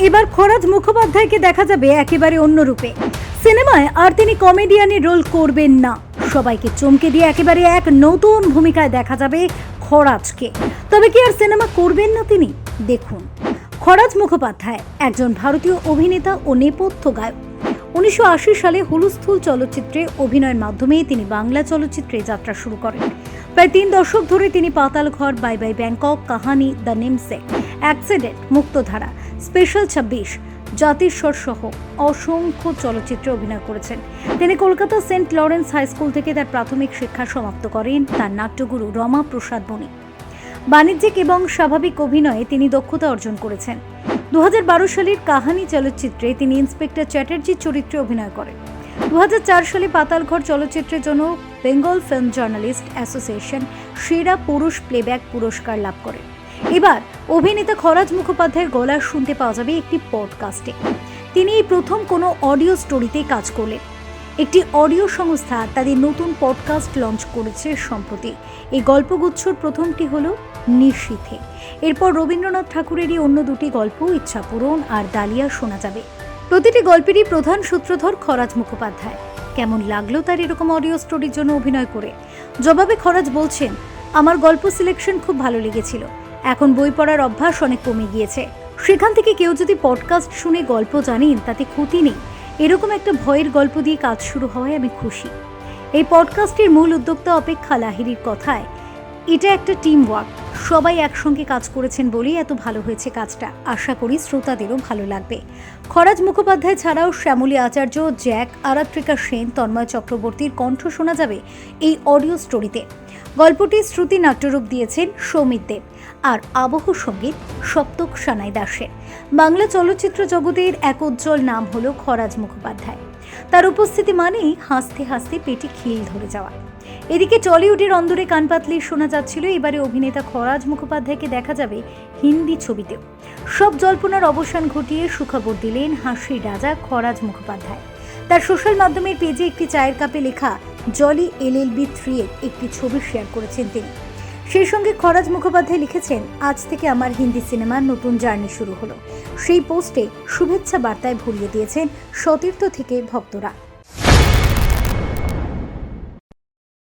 এবার খরাজ মুখোপাধ্যায়কে দেখা যাবে একেবারে অন্য রূপে। সিনেমায় আর তিনি কমেডিয়ানের রোল করবেন না। সবাইকে চমকে দিয়ে একেবারে এক নতুন ভূমিকায় দেখা যাবে খরাজকে তবে কি আর সিনেমা করবেন না তিনি? দেখুন। খরাজ মুখোপাধ্যায় একজন ভারতীয় অভিনেতা ও নেপথ্য গায়ক। উনিশশো আশি সালে হুলুস্থুল চলচ্চিত্রে অভিনয়ের মাধ্যমে তিনি বাংলা চলচ্চিত্রে যাত্রা শুরু করেন। প্রায় তিন দশক ধরে তিনি Patal Ghar bye bye Bangkok, Kahaani, the namesake accident, Muktodhara special ছাব্বিশ জাতিস্বর সহ অসংখ্য চলচ্চিত্রে অভিনয় করেছেন। তিনি Kolkata saint Lawrence high school থেকে তার প্রাথমিক শিক্ষা সমাপ্ত করেন তার নাট্যগুরু রমা প্রসাদ বণিক। বাণিজ্যিক এবং স্বাভাবিক অভিনয়ে তিনি দক্ষতা অর্জন করেছেন। দু হাজার বারো সালের কাহানি চলচ্চিত্রে তিনি ইন্সপেক্টর চ্যাটার্জির চরিত্রে অভিনয় করেন। দু হাজার চার সালে পাতালঘর চলচ্চিত্রের জন্য বেঙ্গল ফিল্ম জার্নালিস্ট অ্যাসোসিয়েশন সেরা পুরুষ প্লেব্যাক পুরস্কার লাভ করেন। এবার অভিনেতা খরাজ মুখোপাধ্যায়ের গলা শুনতে পাওয়া যাবে একটি পডকাস্টে তিনি এই প্রথম কোনো অডিও স্টোরিতে কাজ করলেন। একটি অডিও সংস্থা তাদের নতুন পডকাস্ট লঞ্চ করেছে সম্প্রতি। এই গল্পগুচ্ছর প্রথমটি হলো নিশীথে। এরপর রবীন্দ্রনাথ ঠাকুরেরই অন্য দুটি গল্প ইচ্ছাপূরণ আর ডালিয়া শোনা যাবে। প্রতিটি গল্পেরই প্রধান সূত্রধর খরাজ মুখোপাধ্যায়। কেমন লাগল তার এরকম অডিও স্টোরির জন্য অভিনয় করে? জবাবে খরাজ বলছেন, আমার গল্প সিলেকশন খুব ভালো লেগেছিল। এখন বই পড়ার অভ্যাস অনেক কমে গিয়েছে। সেখান থেকে কেউ যদি পডকাস্ট শুনে গল্প জানেন, তাতে ক্ষতি নেই। এরকম একটা ভয়ের গল্প দিয়ে কাজ শুরু হওয়ায় আমি খুশি। এই পডকাস্টের মূল উদ্যোক্তা অপেক্ষা লাহিরির কথায়, এটা একটা টিম ওয়ার্ক সবাই একসঙ্গে কাজ করেছেন বলেই এত ভালো হয়েছে কাজটা। আশা করি শ্রোতাদেরও ভালো লাগবে। খরাজ মুখোপাধ্যায় ছাড়াও শ্যামলী আচার্য, জ্যাক আরাত্রিকা সেন, তন্ময় চক্রবর্তীর কণ্ঠ শোনা যাবে এই অডিও স্টোরিতে। গল্পটি শ্রুতি নাট্যরূপ দিয়েছেন সৌমিত দেব আর আবহ সংগীত সপ্তক সানাই দাসের। বাংলা চলচ্চিত্র জগতের এক উজ্জ্বল নাম হলো খরাজ মুখোপাধ্যায়। তার উপস্থিতি মানেই হাসতে হাসতে পেটে খিল ধরে যাওয়া। এদিকে টলিউডের অন্দরে কান পাতলেই শোনা যাচ্ছিল, এবারে অভিনেতা খরাজ মুখোপাধ্যায়কে দেখা যাবে হিন্দি ছবিতেও। সব জল্পনার অবসান ঘটিয়ে সুখবর দিলেন হাসির রাজা খরাজ মুখোপাধ্যায়। তার সোশ্যাল মাধ্যমের পেজে একটি চায়ের কাপে লেখা, জলি এলএলবি থ্রি এর একটি ছবি শেয়ার করেছেন তিনি। সেই সঙ্গে খরাজ মুখোপাধ্যায় লিখেছেন, আজ থেকে আমার হিন্দি সিনেমার নতুন জার্নি শুরু হলো। সেই পোস্টে শুভেচ্ছা বার্তায় ভরিয়ে দিয়েছেন সতীর্থ থেকে ভক্তরা।